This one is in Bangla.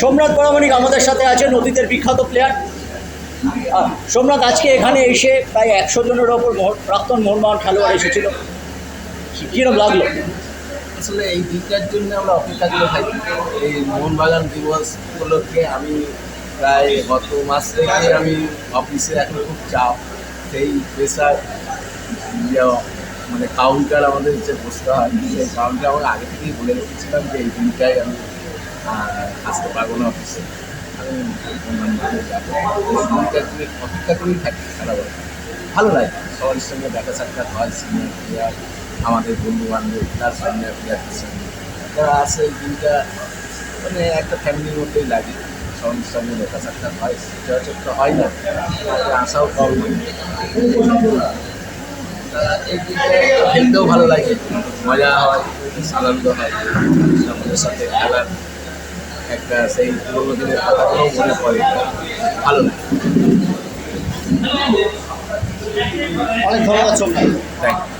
সোমনাথ পরামানিক আমাদের সাথে আছেন অতীতের বিখ্যাত প্লেয়ার সোমনাথ আজকে এখানে এসে প্রায় একশো জনের ওপর প্রাক্তন মোহনবাগান খেলোয়াড় এসেছিল। কীরকম লাগল? আসলে এই দিনটার জন্য আমরা অপেক্ষা করে থাকি। এই মোহনবাগান দিবস উপলক্ষে আমি প্রায় গত মাস থেকে আমি অফিসে এখন খুব চাপ। সেই প্রেশার মানে কাউন্টার আমাদের যে বসতে হয়। সেই কাউন্টার আমাকে আগে থেকেই বলে রেখেছিলাম যে এই দিনটাই আমি আসতে পারব না অফিসে ভালো লাগে। সবার সঙ্গে দেখা সাক্ষাৎ হয় সিনিয়র প্লেয়ার আমাদের বন্ধু বান্ধব তার সিনিয়র প্লেয়ারদের সঙ্গে যারা আছে এই দিনটা মানে একটা ফ্যামিলির মধ্যেই লাগে। সবার সঙ্গে দেখা সাক্ষাৎ হয়। তো হয় না। আসাও কম এই দিনটা খেলতেও ভালো লাগে। মজা হয় আনন্দ হয়। সকলের সাথে খেলার একটা সেই পুরোনো দিনের কথাগুলো মনে পড়ে। ভালো লাগে। অনেক ধন্যবাদ সবাই থ্যাংক ইউ